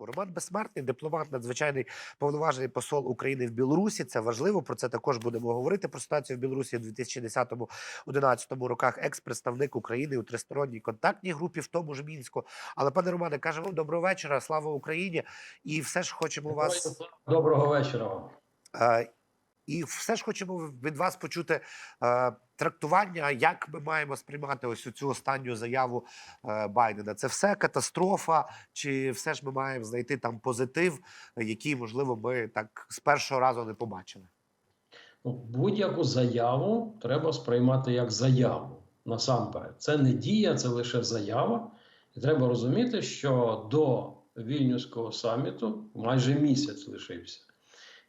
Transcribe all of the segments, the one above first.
ранку. Роман Безсмертний, дипломат, надзвичайний повноважений посол України в Білорусі. Це важливо. Про це також будемо говорити. Про ситуацію в Білорусі в 2010-2011 роках. Екс-представник України у тристоронній контактній групі, в тому ж мінську. Але пане Романе, кажемо вам доброго вечора. Слава Україні! І все ж хочемо вас. Доброго вечора. Е, І все ж хочемо від вас почути е, трактування, як ми маємо сприймати ось цю останню заяву е, Байдена. Це все катастрофа, чи все ж ми маємо знайти там позитив, який можливо ми так з першого разу не побачили? Ну, Будь-яку заяву треба сприймати як заяву насамперед. Це не дія, це лише заява. І треба розуміти, що до Вільнюського саміту майже місяць лишився.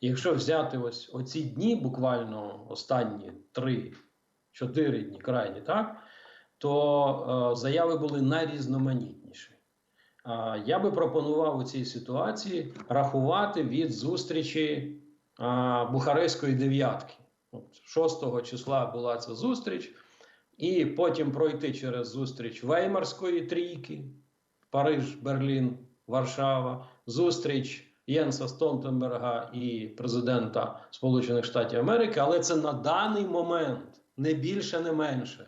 Якщо взяти ось оці дні, буквально останні 3-4 дні, крайні, так, то е, заяви були найрізноманітніші. Я би пропонував у цій ситуації рахувати від зустрічі Бухарестської дев'ятки. 6 числа була ця зустріч, і потім пройти через зустріч Веймарської трійки, Париж, Берлін, Варшава, зустріч Єнса Столтенберга і президента Сполучених Штатів Америки, але це на даний момент не більше, не менше.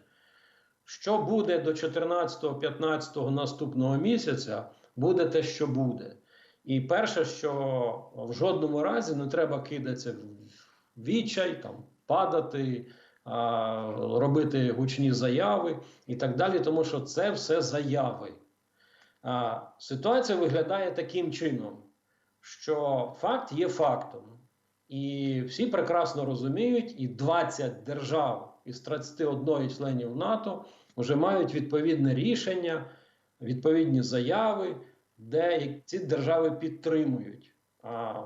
Що буде до 14-15 наступного місяця, буде те, що буде. І перше, що в жодному разі не треба кидатися в відчай, там, падати, а, робити гучні заяви і так далі, тому що це все заяви. А, ситуація виглядає таким чином, що факт є фактом. І всі прекрасно розуміють, і 20 держав із 31 членів НАТО вже мають відповідне рішення, відповідні заяви, де ці держави підтримують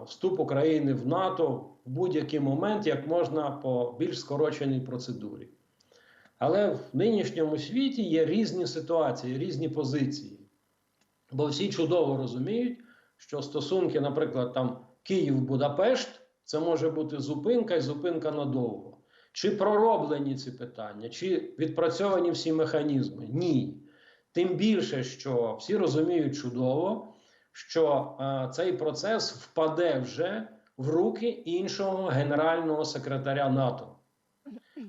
вступ України в НАТО в будь-який момент, як можна по більш скороченій процедурі. Але в нинішньому світі є різні ситуації, різні позиції. Бо всі чудово розуміють, що стосунки, наприклад, там Київ-Будапешт, це може бути зупинка і зупинка надовго. Чи пророблені ці питання, чи відпрацьовані всі механізми? Ні. Тим більше, що всі розуміють чудово, що е, цей процес впаде вже в руки іншого генерального секретаря НАТО.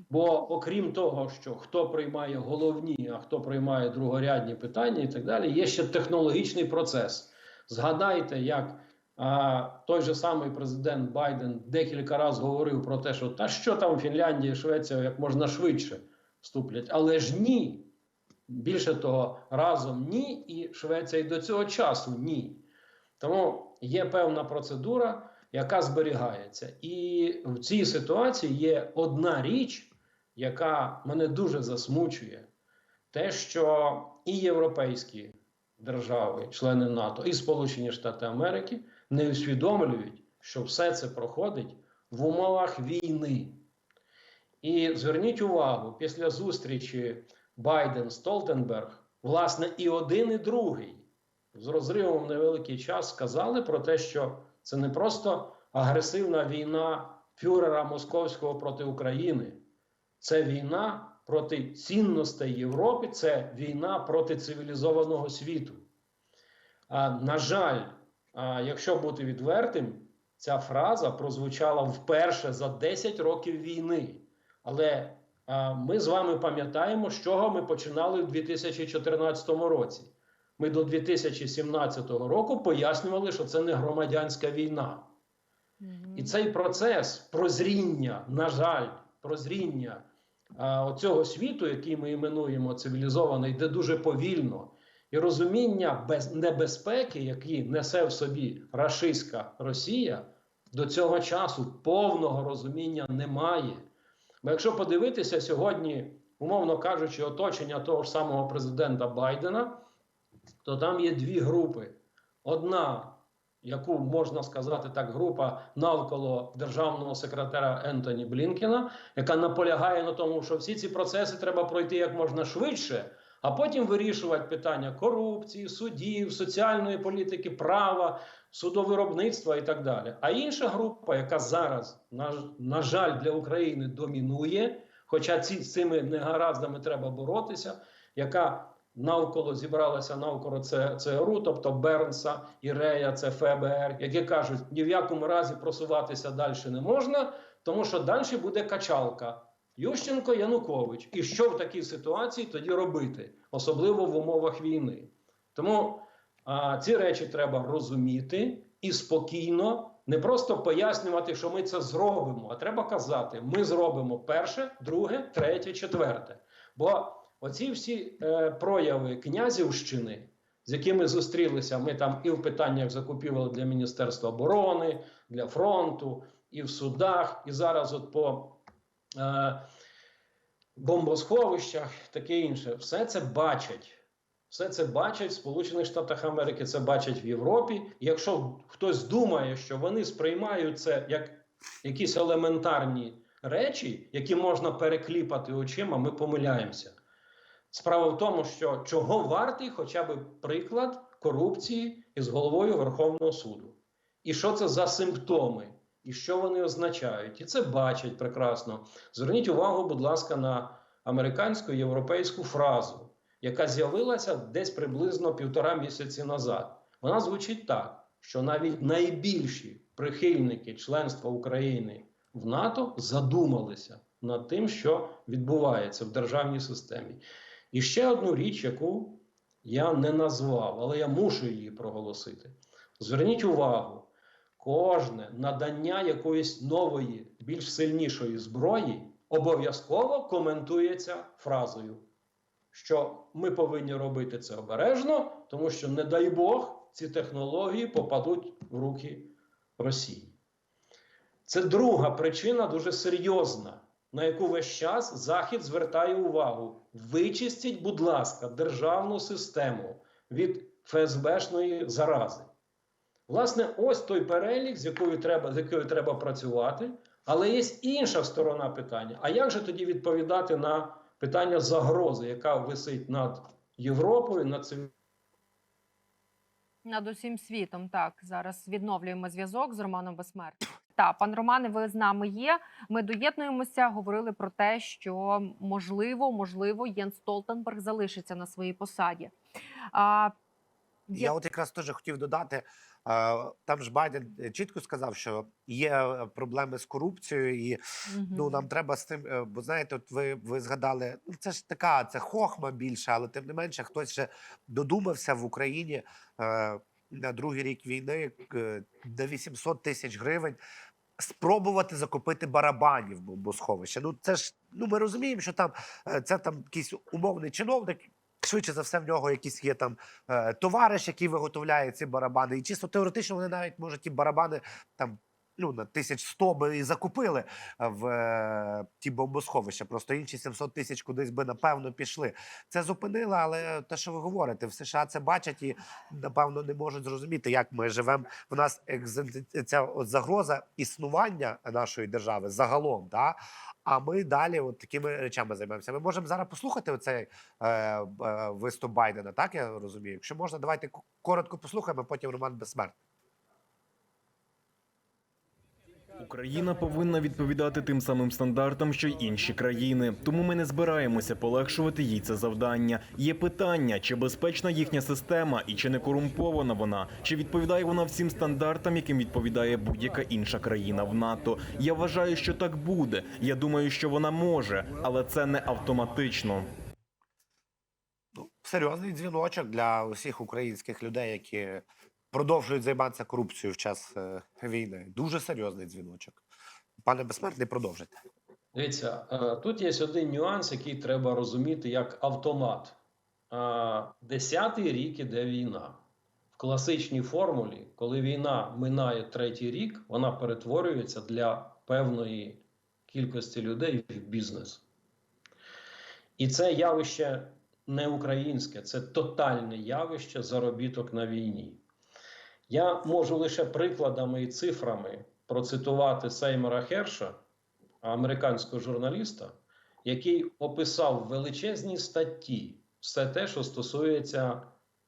Бо, окрім того, що хто приймає головні, а хто приймає другорядні питання і так далі, є ще технологічний процес. Згадайте, як той же самий президент Байден декілька разів говорив про те, що та що там Фінляндія, Швеція як можна швидше вступлять, але ж ні. Більше того, разом ні, і Швеція і до цього часу ні. Тому є певна процедура, яка зберігається. І в цій ситуації є одна річ, яка мене дуже засмучує: те, що і європейські держави, члени НАТО, і Сполучені Штати Америки не усвідомлюють, що все це проходить в умовах війни. І зверніть увагу, після зустрічі Байден Столтенберг, власне, і один, і другий з розривом невеликий час сказали про те, що це не просто агресивна війна фюрера Московського проти України, це війна проти цінностей Європи, це війна проти цивілізованого світу. А, на жаль, якщо бути відвертим, ця фраза прозвучала вперше за 10 років війни. Але а, ми з вами пам'ятаємо, з чого ми починали в 2014 році. Ми до 2017 року пояснювали, що це не громадянська війна. І цей процес прозріння, на жаль, прозріння а, оцього світу, який ми іменуємо цивілізований, йде дуже повільно. І розуміння без небезпеки, які несе в собі рашистська Росія, до цього часу повного розуміння немає. Бо якщо подивитися сьогодні, умовно кажучи, оточення того ж самого президента Байдена, то там є дві групи. Одна, яку можна сказати так, група навколо державного секретаря Ентоні Блінкена, яка наполягає на тому, що всі ці процеси треба пройти як можна швидше, а потім вирішувати питання корупції, судів, соціальної політики, права, судовиробництва і так далі. А інша група, яка зараз, на, на жаль, для України домінує, хоча ці, з цими негараздами треба боротися, яка навколо зібралися навколо ЦРУ, тобто Бернса і Рея, це ФБР, які кажуть, ні в якому разі просуватися далі не можна, тому що далі буде качалка. Ющенко Янукович. І що в такій ситуації тоді робити, особливо в умовах війни? Тому а, ці речі треба розуміти і спокійно, не просто пояснювати, що ми це зробимо, а треба казати: ми зробимо перше, друге, третє, четверте. Бо оці всі е, прояви князівщини, з якими зустрілися, ми там і в питаннях закупівель для Міністерства оборони, для фронту, і в судах, і зараз от по бомбосховищах, таке інше, все це бачать. Все це бачать в Сполучених Штатах Америки, це бачать в Європі. Якщо хтось думає, що вони сприймають це як якісь елементарні речі, які можна перекліпати очима, ми помиляємося. Справа в тому, що чого вартий хоча б приклад корупції із головою Верховного суду. І що це за симптоми, і що вони означають. І це бачать прекрасно. Зверніть увагу, будь ласка, на американську європейську фразу яка з'явилася десь приблизно півтора місяці назад. Вона звучить так, що навіть найбільші прихильники членства України в НАТО задумалися над тим, що відбувається в державній системі. І ще одну річ, яку я не назвав, але я мушу її проголосити. Зверніть увагу, кожне надання якоїсь нової, більш сильнішої зброї обов'язково коментується фразою що ми повинні робити це обережно, тому що, не дай Бог, ці технології попадуть в руки Росії. Це друга причина дуже серйозна, на яку весь час Захід звертає увагу. Вичистіть, будь ласка, державну систему від ФСБшної зарази. Власне, ось той перелік, з якою треба, з якою треба працювати. Але є інша сторона питання. А як же тоді відповідати на питання загрози, яка висить над Європою, над цим Над усім світом так зараз відновлюємо зв'язок з Романом Безсмертним. Так, пан Романе, ви з нами є. Ми доєднуємося, говорили про те, що можливо, можливо, Єн Столтенберг залишиться на своїй посаді. А, є- Я от якраз теж хотів додати. Там ж Байден е, чітко сказав, що є е, проблеми з корупцією, і ну нам треба з тим. е, Бо знаєте, от ви, ви згадали, ну це ж така, це хохма більше, але тим не менше, хтось ще додумався в Україні е, на другий рік війни на 800 тисяч гривень. Спробувати закупити барабанів в бомбосховище. Ну це ж ну ми розуміємо, що там це там якийсь умовний чиновник. Швидше за все, в нього якийсь є там е, товариш, який виготовляє ці барабани. І чисто теоретично вони навіть можуть ті барабани там ну, на 1100 би і закупили е, в е, ті бомбосховища. Просто інші 700 тисяч кудись би напевно пішли. Це зупинило, але те, що ви говорите, в США це бачать і напевно не можуть зрозуміти, як ми живемо. В нас ця от загроза існування нашої держави загалом. Да? А ми далі от такими речами займаємося. Ми можемо зараз послухати оцей е, е, виступ Байдена, так я розумію. Якщо можна, давайте коротко послухаємо, потім Роман Безсмертний. Україна повинна відповідати тим самим стандартам, що й інші країни. Тому ми не збираємося полегшувати їй це завдання. Є питання, чи безпечна їхня система і чи не корумпована вона, чи відповідає вона всім стандартам, яким відповідає будь-яка інша країна в НАТО. Я вважаю, що так буде. Я думаю, що вона може, але це не автоматично. Ну, серйозний дзвіночок для усіх українських людей, які продовжують займатися корупцією в час е, війни. Дуже серйозний дзвіночок. Пане Безсмертний, продовжуйте. Дивіться, е, тут є один нюанс, який треба розуміти як автомат. Е, Десятий рік іде війна. В класичній формулі, коли війна минає третій рік, вона перетворюється для певної кількості людей в бізнес. І це явище не українське, це тотальне явище заробіток на війні. Я можу лише прикладами і цифрами процитувати Сеймора Херша, американського журналіста, який описав в величезній статті все те, що стосується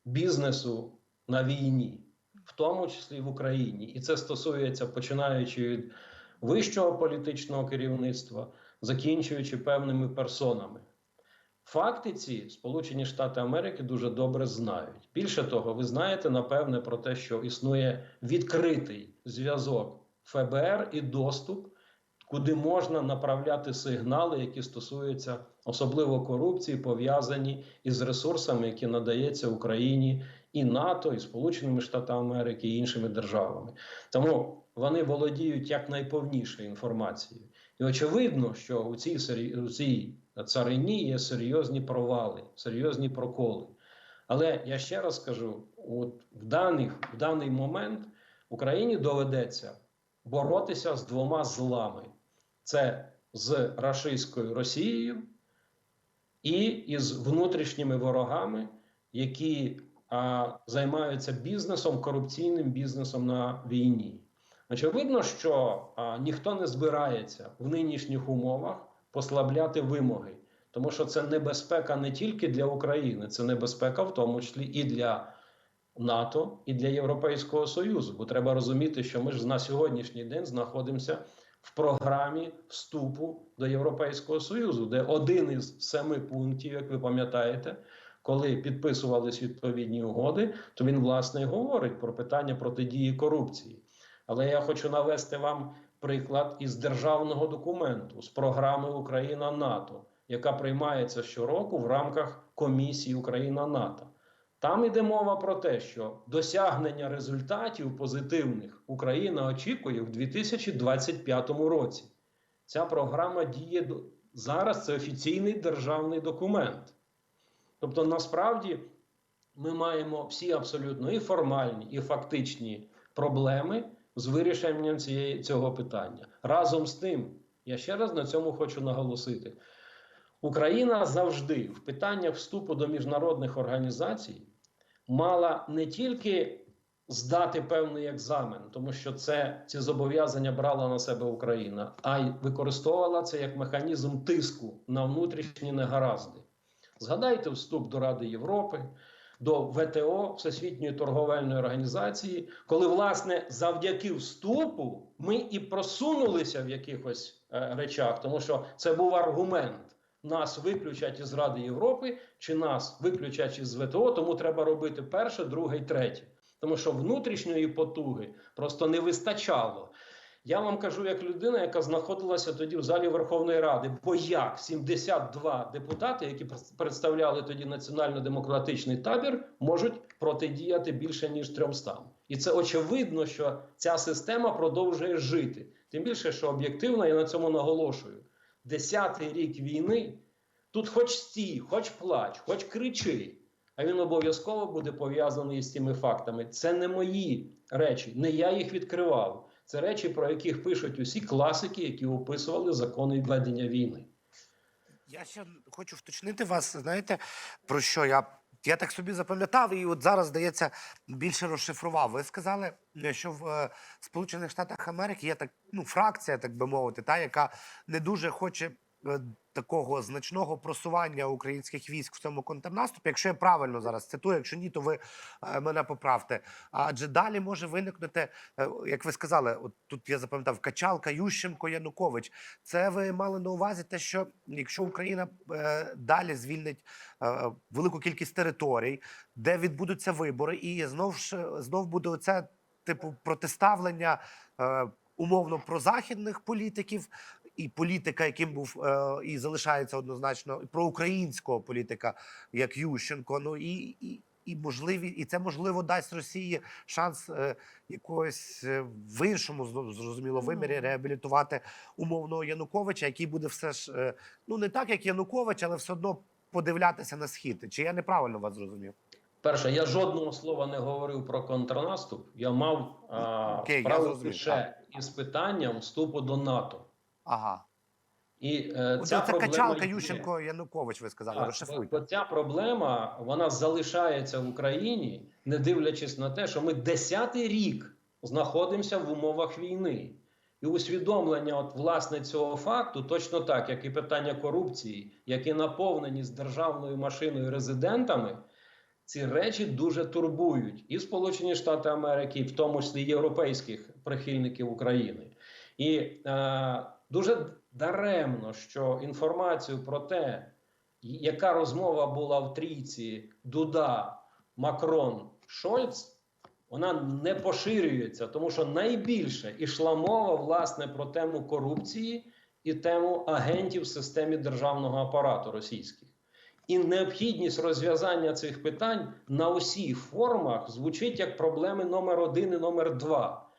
бізнесу на війні, в тому числі в Україні. І це стосується починаючи від вищого політичного керівництва, закінчуючи певними персонами. Факти ці Сполучені Штати Америки дуже добре знають. Більше того, ви знаєте напевне про те, що існує відкритий зв'язок ФБР і доступ, куди можна направляти сигнали, які стосуються особливо корупції, пов'язані із ресурсами, які надається Україні і НАТО, і Сполученими Штатами Америки, і іншими державами. Тому вони володіють якнайповнішою інформацією. І очевидно, що у цій, у цій царині є серйозні провали, серйозні проколи. Але я ще раз скажу: от в, даних, в даний момент Україні доведеться боротися з двома злами: це з рашистською Росією і із внутрішніми ворогами, які а, займаються бізнесом, корупційним бізнесом на війні. Очевидно, що а, ніхто не збирається в нинішніх умовах послабляти вимоги, тому що це небезпека не тільки для України, це небезпека в тому числі і для НАТО, і для Європейського Союзу. Бо треба розуміти, що ми ж на сьогоднішній день знаходимося в програмі вступу до Європейського Союзу, де один із семи пунктів, як ви пам'ятаєте, коли підписувались відповідні угоди, то він власне і говорить про питання протидії корупції. Але я хочу навести вам приклад із державного документу з програми Україна НАТО, яка приймається щороку в рамках комісії Україна НАТО. Там іде мова про те, що досягнення результатів позитивних Україна очікує в 2025 році. Ця програма діє зараз. Це офіційний державний документ. Тобто, насправді, ми маємо всі абсолютно і формальні, і фактичні проблеми з вирішенням цієї, цього питання. Разом з тим, я ще раз на цьому хочу наголосити: Україна завжди в питаннях вступу до міжнародних організацій мала не тільки здати певний екзамен, тому що це ці зобов'язання брала на себе Україна, а й використовувала це як механізм тиску на внутрішні негаразди. Згадайте вступ до Ради Європи, до ВТО Всесвітньої торговельної організації, коли власне завдяки вступу ми і просунулися в якихось е, речах, тому що це був аргумент. Нас виключать із Ради Європи, чи нас виключать із ВТО, тому треба робити перше, друге і третє. Тому що внутрішньої потуги просто не вистачало. Я вам кажу, як людина, яка знаходилася тоді в залі Верховної Ради, бо як 72 депутати, які представляли тоді національно-демократичний табір, можуть протидіяти більше ніж 300. І це очевидно, що ця система продовжує жити. Тим більше, що об'єктивно, я на цьому наголошую. Десятий рік війни тут хоч стій, хоч плач, хоч кричи. А він обов'язково буде пов'язаний з цими фактами. Це не мої речі, не я їх відкривав. Це речі, про яких пишуть усі класики, які описували закони ведення війни. Я ще хочу вточнити вас. Знаєте, про що я. Я так собі запам'ятав, і от зараз, здається, більше розшифрував. Ви сказали, що в е, Сполучених Штатах Америки є так, ну, фракція, так би мовити, та, яка не дуже хоче е, такого значного просування українських військ в цьому контрнаступі. Якщо я правильно зараз цитую, якщо ні, то ви е, мене поправте. Адже далі може виникнути, е, як ви сказали, от тут я запам'ятав Качалка, Ющенко, Янукович. Це ви мали на увазі те, що якщо Україна е, далі звільнить велику кількість територій, де відбудуться вибори, і знов ж знов буде оце типу протиставлення умовно прозахідних політиків. І політика, яким був е, і залишається однозначно проукраїнського політика, як Ющенко. Ну і, і, і можливі, і це можливо дасть Росії шанс е, якогось е, в іншому зрозуміло вимірі Ну. реабілітувати умовного Януковича, який буде все ж е, ну не так, як Янукович, але все одно подивлятися на схід. Чи я неправильно вас зрозумів? Перше, я жодного слова не говорив про контрнаступ. Я мав а, я справу зрозумів, лише із питанням вступу до НАТО. Ага, І е, ця це проблема Качалка, є. Ющенко, Янукович. Ви сказали, Так, розшифруйте. ця проблема вона залишається в Україні, не дивлячись на те, що ми десятий рік знаходимося в умовах війни. І усвідомлення от, власне цього факту, точно так, як і питання корупції, як і наповненість державною машиною резидентами, ці речі дуже турбують і Сполучені Штати Америки, і в тому числі європейських прихильників України. І е, дуже даремно, що інформацію про те, яка розмова була в трійці Дуда, Макрон, Шольц, вона не поширюється, тому що найбільше ішла мова власне про тему корупції і тему агентів в системі державного апарату російських. І необхідність розв'язання цих питань на усіх формах звучить як проблеми номер один і номер два.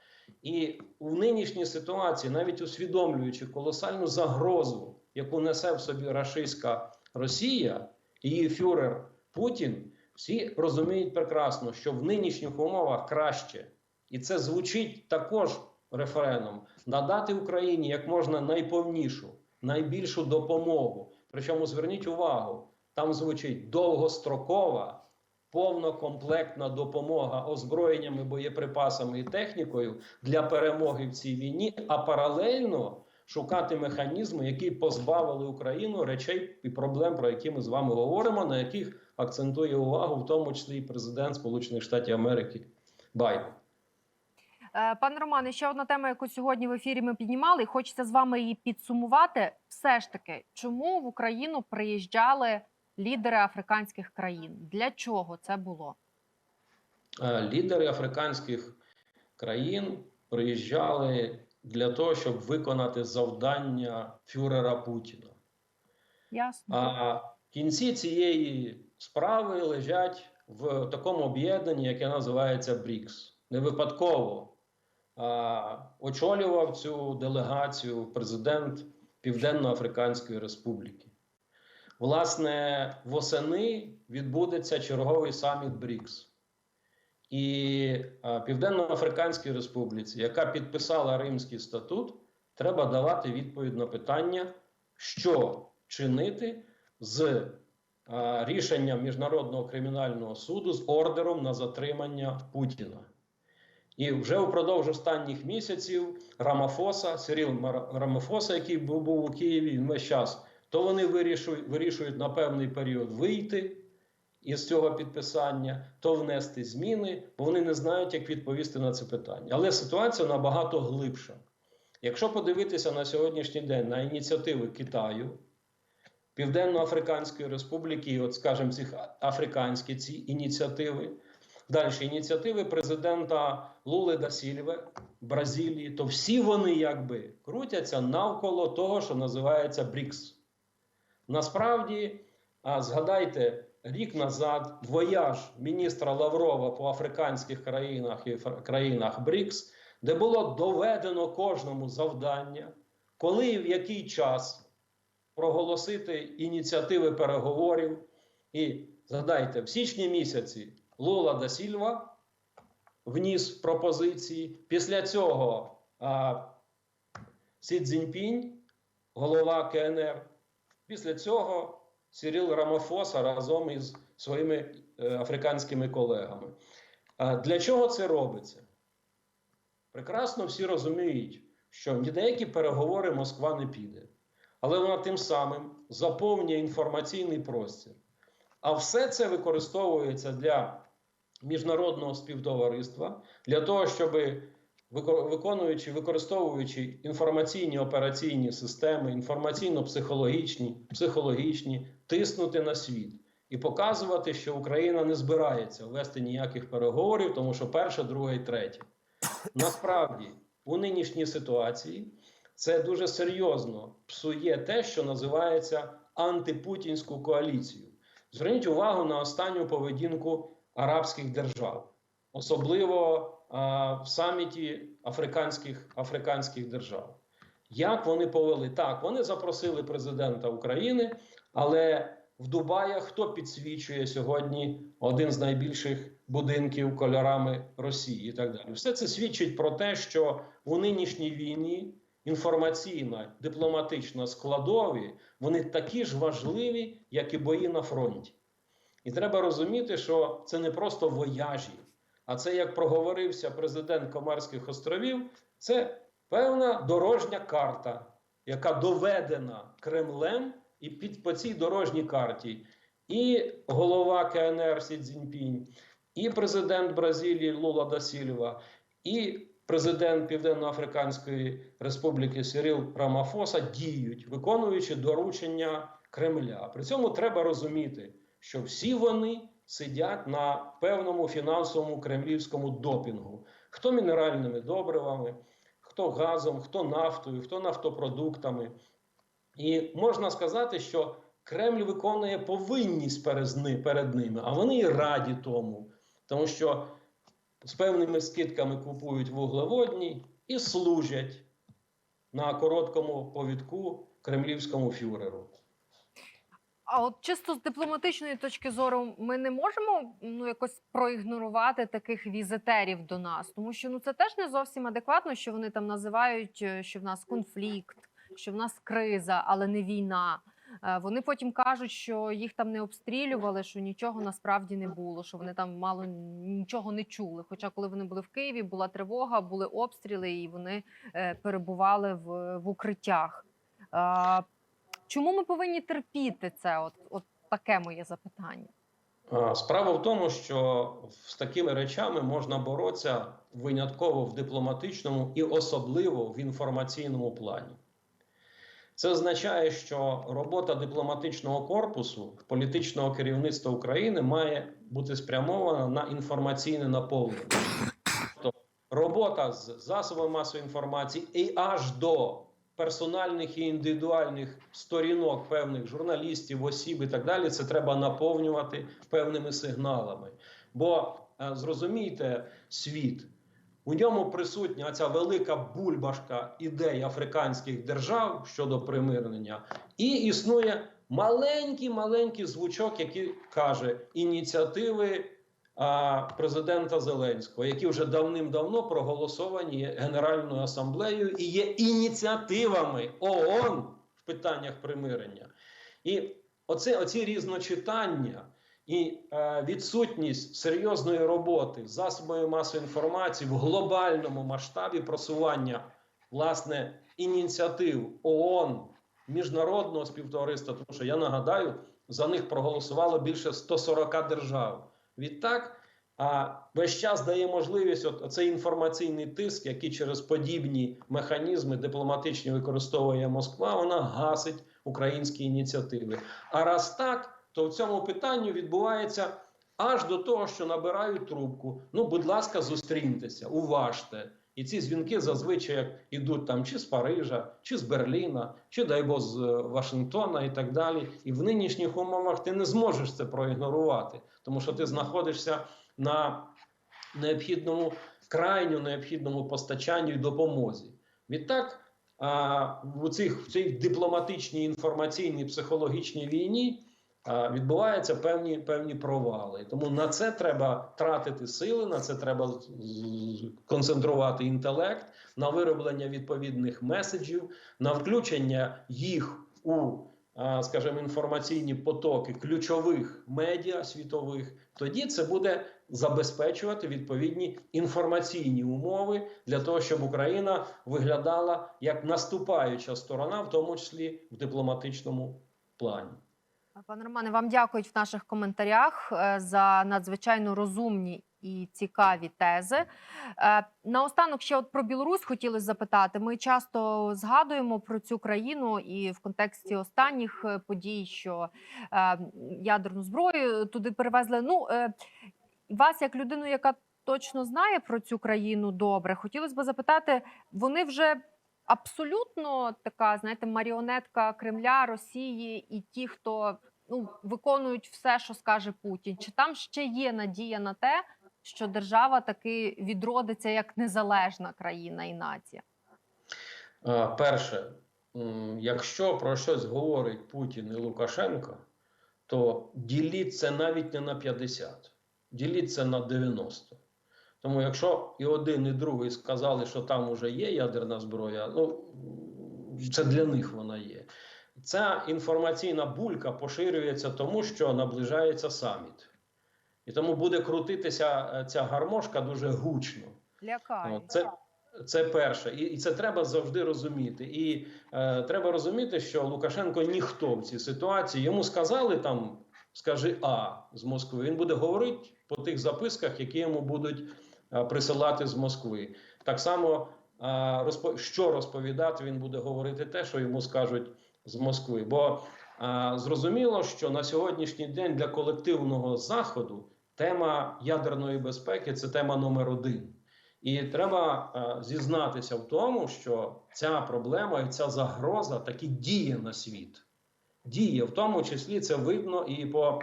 І в нинішній ситуації, навіть усвідомлюючи колосальну загрозу, яку несе в собі рашистська Росія, її фюрер Путін, всі розуміють прекрасно, що в нинішніх умовах краще, і це звучить також рефреном, надати Україні як можна найповнішу, найбільшу допомогу. Причому зверніть увагу, там звучить довгострокова, повнокомплектна допомога озброєннями, боєприпасами і технікою для перемоги в цій війні, а паралельно шукати механізми, які позбавили Україну речей і проблем, про які ми з вами говоримо, на яких акцентує увагу, в тому числі і президент Сполучених Штатів Америки Байден. Е, Пане Романе, ще одна тема, яку сьогодні в ефірі ми піднімали, і хочеться з вами її підсумувати. Все ж таки, чому в Україну приїжджали лідери африканських країн? Для чого це було? Е, Лідери африканських країн приїжджали для того, щоб виконати завдання фюрера Путіна. Ясно. А кінці цієї справи лежать в такому об'єднанні, яке називається БРІКС. Не випадково а, очолював цю делегацію президент Південно-Африканської Республіки. Власне, восени відбудеться черговий саміт БРІКС. І Південно-Африканській Республіці, яка підписала Римський статут, треба давати відповідь на питання, що чинити з рішенням Міжнародного кримінального суду з ордером на затримання Путіна. І вже впродовж останніх місяців Рамафоса, Сиріл Рамафоса, який був у Києві він весь час, то вони вирішують, вирішують на певний період вийти із цього підписання, то внести зміни, бо вони не знають, як відповісти на це питання. Але ситуація набагато глибша. Якщо подивитися на сьогоднішній день на ініціативи Китаю, Південно-Африканської Республіки, і от, скажімо, цих африканські ці ініціативи, далі ініціативи президента Лули да Сільве Бразилії, то всі вони якби крутяться навколо того, що називається БРІКС. Насправді, згадайте, рік назад вояж міністра Лаврова по африканських країнах і країнах БРІКС, де було доведено кожному завдання, коли і в який час проголосити ініціативи переговорів. І згадайте, в січні місяці Лула да Сільва вніс пропозиції. Після цього а, Сі Цзіньпінь, голова КНР. Після цього Сіріл Рамафоса разом із своїми е, африканськими колегами. Для чого це робиться? Прекрасно всі розуміють, що ні деякі переговори Москва не піде, але вона тим самим заповнює інформаційний простір. А все це використовується для міжнародного співтовариства для того, щоб виконуючи, використовуючи інформаційні операційні системи, інформаційно-психологічні, психологічні, тиснути на світ і показувати, що Україна не збирається вести ніяких переговорів, тому що перше, друге і третє. Насправді, у нинішній ситуації це дуже серйозно псує те, що називається антипутінську коаліцію. Зверніть увагу на останню поведінку арабських держав, особливо в саміті африканських, африканських держав. Як вони повели? Так, вони запросили президента України, але в Дубаях хто підсвічує сьогодні один з найбільших будинків кольорами Росії і так далі. Все це свідчить про те, що у нинішній війні інформаційна, дипломатична складові вони такі ж важливі, як і бої на фронті. І треба розуміти, що це не просто вояжі, а це, як проговорився президент Комарських островів, це певна дорожня карта, яка доведена Кремлем, і під по цій дорожній карті і голова КНР Сі Цзіньпінь, і президент Бразилії Лула да Сільва, і президент Південно-Африканської Республіки Сирил Рамафоса діють, виконуючи доручення Кремля. При цьому треба розуміти, що всі вони сидять на певному фінансовому кремлівському допінгу: хто мінеральними добривами, хто газом, хто нафтою, хто нафтопродуктами. І можна сказати, що Кремль виконує повинність перед ними, а вони і раді тому, тому що з певними скидками купують вуглеводні і служать на короткому повідку кремлівському фюреру. А от чисто з дипломатичної точки зору, ми не можемо ну якось проігнорувати таких візитерів до нас, тому що ну це теж не зовсім адекватно, що вони там називають, е, що в нас конфлікт, що в нас криза, але не війна. Е, Вони потім кажуть, що їх там не обстрілювали, що нічого насправді не було, що вони там мало нічого не чули. Хоча, коли вони були в Києві, була тривога, були обстріли, і вони е, перебували в, в укриттях. Е, Чому ми повинні терпіти це? От, от таке моє запитання. Справа в тому, що з такими речами можна боротися винятково в дипломатичному і особливо в інформаційному плані. Це означає, що робота дипломатичного корпусу, політичного керівництва України має бути спрямована на інформаційне наповнення. Тобто робота з засобами масової інформації і аж до персональних і індивідуальних сторінок певних журналістів, осіб і так далі, це треба наповнювати певними сигналами. Бо е, зрозумійте, світ у ньому присутня ця велика бульбашка ідей африканських держав щодо примирення, і існує маленький маленький звучок, який каже ініціативи президента Зеленського, які вже давним-давно проголосовані Генеральною асамблеєю і є ініціативами ООН в питаннях примирення. І оце, оці різночитання і е, відсутність серйозної роботи засобами масової інформації в глобальному масштабі просування власне ініціатив ООН міжнародного співтовариства, тому що я нагадаю, за них проголосувало більше 140 держав. Відтак, а весь час дає можливість от, цей інформаційний тиск, який через подібні механізми дипломатичні використовує Москва, вона гасить українські ініціативи. А раз так, то в цьому питанні відбувається аж до того, що набирають трубку. Ну, будь ласка, зустріньтеся, уважте. І ці дзвінки зазвичай як ідуть там чи з Парижа, чи з Берліна, чи дай Бог з е, Вашингтона і так далі. І в нинішніх умовах ти не зможеш це проігнорувати, тому що ти знаходишся на необхідному крайньо необхідному постачанню і допомозі. Відтак, а, в цих в цій дипломатичній інформаційній психологічній війні відбуваються певні певні провали. Тому на це треба тратити сили, на це треба концентрувати інтелект, на вироблення відповідних меседжів, на включення їх у, скажімо, інформаційні потоки ключових медіа світових. Тоді це буде забезпечувати відповідні інформаційні умови для того, щоб Україна виглядала як наступаюча сторона, в тому числі в дипломатичному плані. Пане Романе, вам дякують в наших коментарях е, за надзвичайно розумні і цікаві тези. Е, Наостанок ще от про Білорусь хотілося запитати. Ми часто згадуємо про цю країну і в контексті останніх е, подій, що ядерну зброю туди перевезли. Ну вас, як людину, яка точно знає про цю країну добре, хотілося б запитати, вони вже. Абсолютно така, знаєте, маріонетка Кремля, Росії і ті, хто ну виконують все, що скаже Путін. Чи там ще є надія на те, що держава таки відродиться як незалежна країна і нація? Перше, якщо про щось говорить Путін і Лукашенко, то діліть це навіть не на 50, діліть це на 90. Тому якщо і один, і другий сказали, що там вже є ядерна зброя, ну це для них вона є. Ця інформаційна булька поширюється тому, що наближається саміт. І тому буде крутитися е, ця гармошка дуже гучно. Лякає. Це, це перше, і, і це треба завжди розуміти. І е, треба розуміти, що Лукашенко ніхто в цій ситуації. Йому сказали там, скажи А з Москви. Він буде говорити по тих записках, які йому будуть присилати з Москви. Так само, е, що розповідати, він буде говорити те, що йому скажуть з Москви. Бо Зрозуміло, що на сьогоднішній день для колективного заходу тема ядерної безпеки це тема номер один. І треба е, зізнатися в тому, що ця проблема і ця загроза таки діє на світ. Діє, в тому числі це видно і по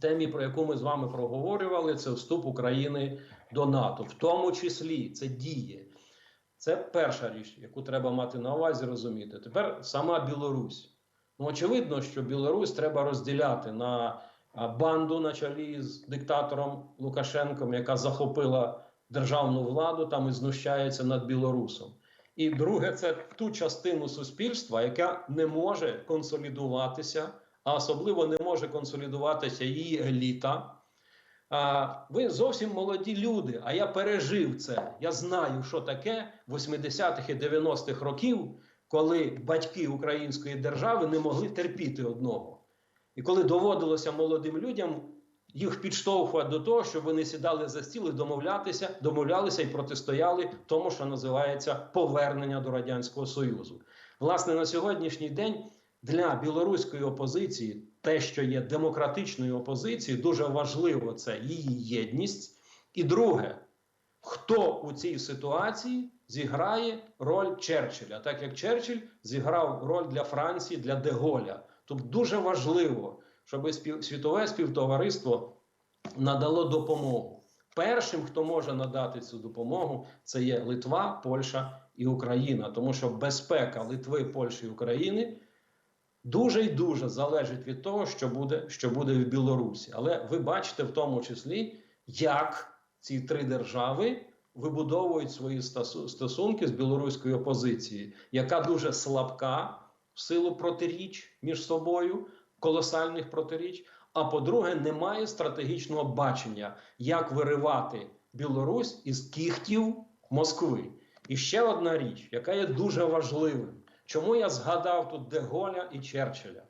темі, про яку ми з вами проговорювали, це вступ України до НАТО. В тому числі це діє. Це перша річ, яку треба мати на увазі, розуміти. Тепер сама Білорусь. Ну, очевидно, що Білорусь треба розділяти на банду на чолі з диктатором Лукашенком, яка захопила державну владу там і знущається над білорусом. І друге, це ту частину суспільства, яка не може консолідуватися, а особливо не може консолідуватися її еліта. А, ви зовсім молоді люди, а я пережив це. Я знаю, що таке 80-х і 90-х років, коли батьки української держави не могли терпіти одного. І коли доводилося молодим людям їх підштовхувати до того, щоб вони сідали за стіл і домовлятися, домовлялися і протистояли тому, що називається повернення до радянського союзу. Власне, на сьогоднішній день для білоруської опозиції, те, що є демократичною опозицією, дуже важливо це її єдність. І друге, хто у цій ситуації зіграє роль Черчилля, так як Черчилль зіграв роль для Франції, для Деголя. Тобто дуже важливо, щоб світове співтовариство надало допомогу. Першим, хто може надати цю допомогу, це є Литва, Польща і Україна, тому що безпека Литви, Польщі і України дуже і дуже залежить від того, що буде, що буде в Білорусі. Але ви бачите в тому числі, як ці три держави вибудовують свої стосунки з білоруською опозицією, яка дуже слабка в силу протиріч між собою, колосальних протиріч. А по-друге, немає стратегічного бачення, як виривати Білорусь із кіхтів Москви. І ще одна річ, яка є дуже важливим. Чому я згадав тут Деголя і Черчилля?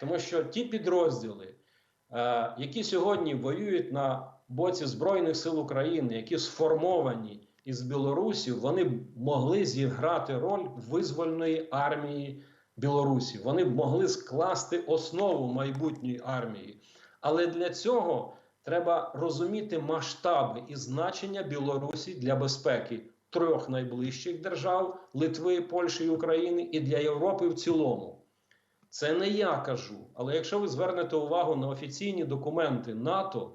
Тому що ті підрозділи, е, які сьогодні воюють на боці Збройних сил України, які сформовані із Білорусі, вони могли зіграти роль визвольної армії Білорусі. Вони могли скласти основу майбутньої армії. Але для цього треба розуміти масштаби і значення Білорусі для безпеки трьох найближчих держав Литви, Польщі і України, і для Європи в цілому. Це не я кажу. Але якщо ви звернете увагу на офіційні документи НАТО,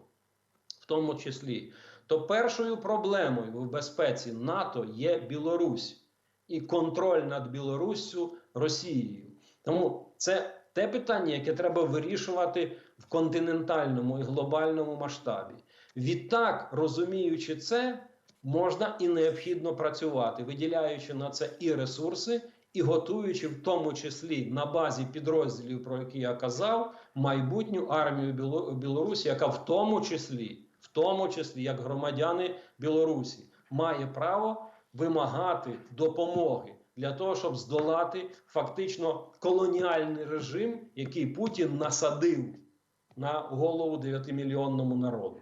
в тому числі, то першою проблемою в безпеці НАТО є Білорусь і контроль над Білоруссю Росією. Тому це те питання, яке треба вирішувати в континентальному і глобальному масштабі. Відтак, розуміючи це, можна і необхідно працювати, виділяючи на це і ресурси, і готуючи в тому числі на базі підрозділів, про які я казав, майбутню армію Біло- Білорусі, яка в тому числі, в тому числі як громадяни Білорусі, має право вимагати допомоги для того, щоб здолати фактично колоніальний режим, який Путін насадив на голову 9-мільйонному народу.